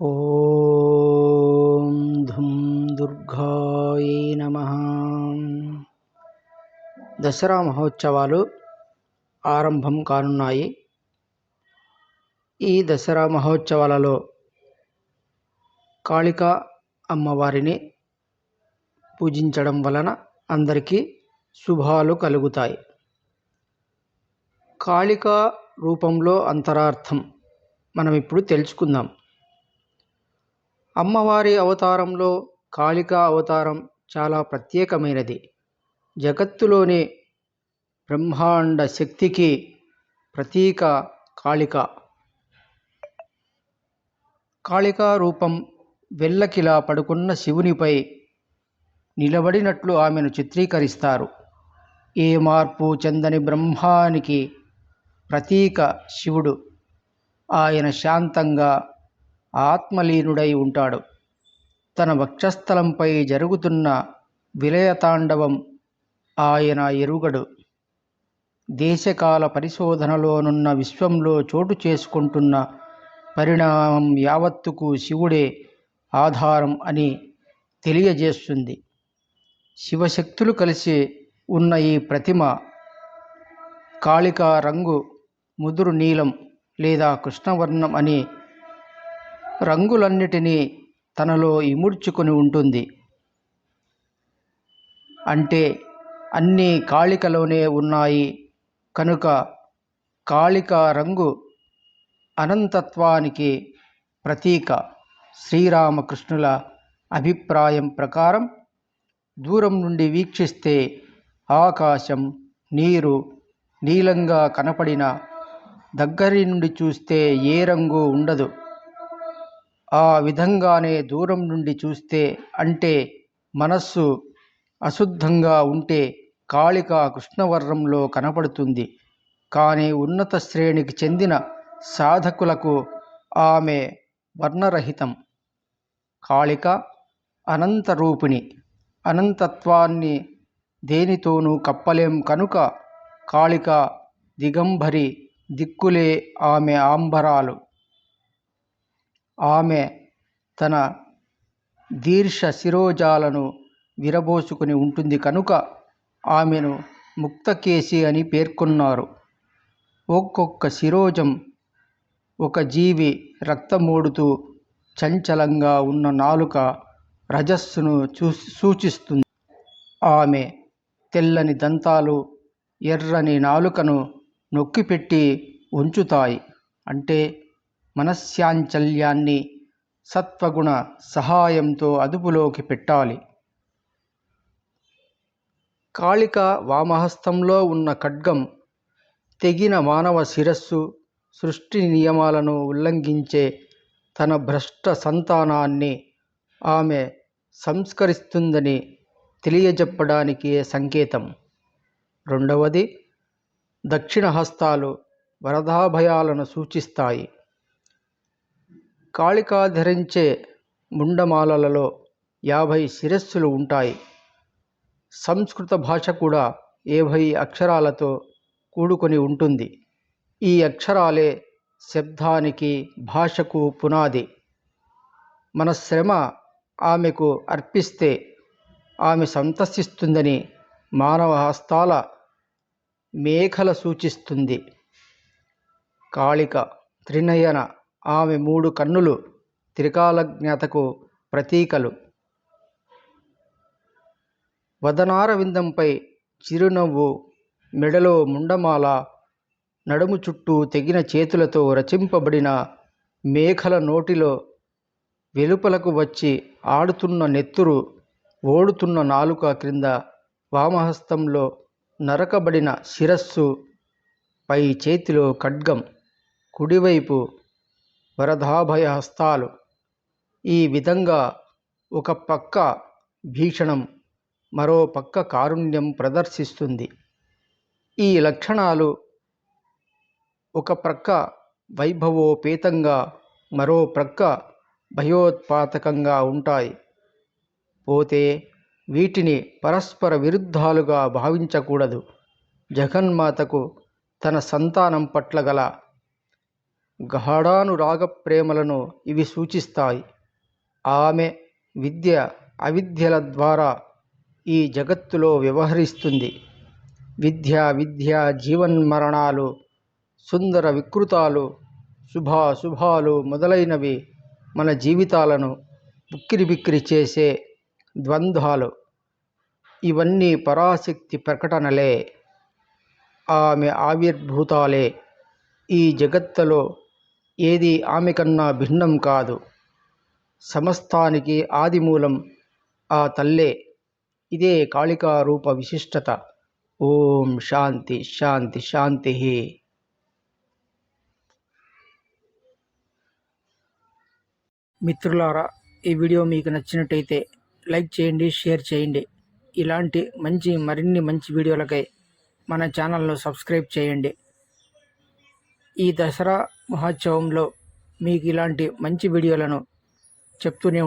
ఓం ధుం దుర్గాయ నమ. దసరా మహోత్సవాలు ఆరంభం కానున్నాయి. ఈ దసరా మహోత్సవాలలో కాళికా అమ్మవారిని పూజించడం వలన అందరికీ శుభాలు కలుగుతాయి. కాళికా రూపంలో అంతరార్థం మనం ఇప్పుడు తెలుసుకుందాం. అమ్మవారి అవతారంలో కాళికా అవతారం చాలా ప్రత్యేకమైనది. జగత్తులోని బ్రహ్మాండ శక్తికి ప్రతీక కాళిక. కాళికా రూపం వెల్లకిలా పడుకున్న శివునిపై నిలబడినట్లు ఆమెను చిత్రీకరిస్తారు. ఏ మార్పు చెందని బ్రహ్మానికి ప్రతీక శివుడు. ఆయన శాంతంగా ఆత్మలీనుడై ఉంటాడు. తన వక్షస్థలంపై జరుగుతున్న విలయతాండవం ఆయన ఎరుగడు. దేశకాల పరిశోధనలోనున్న విశ్వంలో చోటు చేసుకుంటున్న పరిణామం యావత్తుకు శివుడే ఆధారం అని తెలియజేస్తుంది. శివశక్తులు కలిసి ఉన్న ఈ ప్రతిమ కాళికా రంగు ముదురు నీలం లేదా కృష్ణవర్ణం అని రంగులన్నిటినీ తనలో ఇముడ్చుకొని ఉంటుంది. అంటే అన్నీ కాళికలోనే ఉన్నాయి. కనుక కాళిక రంగు అనంతత్వానికి ప్రతీక శ్రీరామకృష్ణుల అభిప్రాయం ప్రకారం దూరం నుండి వీక్షిస్తే ఆకాశం నీరు నీలంగా కనపడిన దగ్గరి నుండి చూస్తే ఏ రంగు ఉండదు. ఆ విధంగానే దూరం నుండి చూస్తే అంటే మనస్సు అశుద్ధంగా ఉంటే కాళిక కృష్ణవర్ణంలో కనపడుతుంది. కానీ ఉన్నత శ్రేణికి చెందిన సాధకులకు ఆమె వర్ణరహితం. కాళిక అనంత రూపిణి. అనంతత్వాన్ని దేనితోనూ కప్పలేం కనుక కాళిక దిగంబరి దిక్కులే ఆమె ఆంబరాలు. ఆమె తన దీర్ఘ శిరోజాలను విరబోసుకుని ఉంటుంది కనుక ఆమెను ముక్తకేసి అని పేర్కొన్నారు. ఒక్కొక్క శిరోజం ఒక జీవి రక్తమోడుతూ చంచలంగా ఉన్న నాలుక రజస్సును చూసి సూచిస్తుంది. ఆమె తెల్లని దంతాలు ఎర్రని నాలుకను నొక్కిపెట్టి ఉంచుతాయి. అంటే మనశ్శాంచల్యాన్ని సత్వగుణ సహాయంతో అదుపులోకి పెట్టాలి. కాళిక వామహస్తంలో ఉన్న ఖడ్గం తెగిన మానవ శిరస్సు సృష్టి నియమాలను ఉల్లంఘించే తన భ్రష్ట సంతానాన్ని ఆమె సంస్కరిస్తుందని తెలియజెప్పడానికి సంకేతం. రెండవది దక్షిణ హస్తాలు వరదాభయాలను సూచిస్తాయి. కాళికా ధరించే ముండమాలలలో యాభై శిరస్సులు ఉంటాయి. సంస్కృత భాష కూడా ఏభై అక్షరాలతో కూడుకొని ఉంటుంది. ఈ అక్షరాలే శబ్దానికి భాషకు పునాది. మన శ్రమ ఆమెకు అర్పిస్తే ఆమె సంతసిస్తుందని మానవ హస్తాల మేఖల సూచిస్తుంది. కాళిక త్రినయన ఆమె మూడు కన్నులు త్రికాలజ్ఞతకు ప్రతీకలు. వదనార విందంపై చిరునవ్వు మెడలో ముండమాల నడుము చుట్టూ తెగిన చేతులతో రచింపబడిన మేఘల నోటిలో వెలుపలకు వచ్చి ఆడుతున్న నెత్తురు ఓడుతున్న నాలుక క్రింద వామహస్తంలో నరకబడిన శిరస్సు పై చేతిలో ఖడ్గం కుడివైపు వరదాభయ హస్తాలు ఈ విధంగా ఒక పక్క భీషణం మరో పక్క కారుణ్యం ప్రదర్శిస్తుంది. ఈ లక్షణాలు ఒక ప్రక్క వైభవోపేతంగా మరో ప్రక్క భయోత్పాతకంగా ఉంటాయి. పోతే వీటిని పరస్పర విరుద్ధాలుగా భావించకూడదు. జగన్మాతకు తన సంతానం పట్ల గల గాఢానురాగ ప్రేమలను ఇవి సూచిస్తాయి. ఆమె విద్య అవిద్యల ద్వారా ఈ జగత్తులో వ్యవహరిస్తుంది. విద్య విద్య జీవన్మరణాలు సుందర వికృతాలు శుభాశుభాలు మొదలైనవి మన జీవితాలను బిక్కిరి బిక్కిరి చేసే ద్వంద్వాలు. ఇవన్నీ పరాశక్తి ప్రకటనలే. ఆమె ఆవిర్భూతాలే. ఈ జగత్తులో ఏది ఆమె కన్నా భిన్నం కాదు. సమస్తానికి ఆదిమూలం ఆ తల్లే. ఇదే కాళికా రూప విశిష్టత. ఓం శాంతి శాంతి శాంతి. మిత్రులారా ఈ వీడియో మీకు నచ్చినట్టయితే లైక్ చేయండి షేర్ చేయండి. ఇలాంటి మంచి మరిన్ని మంచి వీడియోలకై మన ఛానల్ను సబ్స్క్రైబ్ చేయండి. ఈ దసరా మహోత్సవంలో మీకు ఇలాంటి మంచి వీడియోలను చెప్తూనే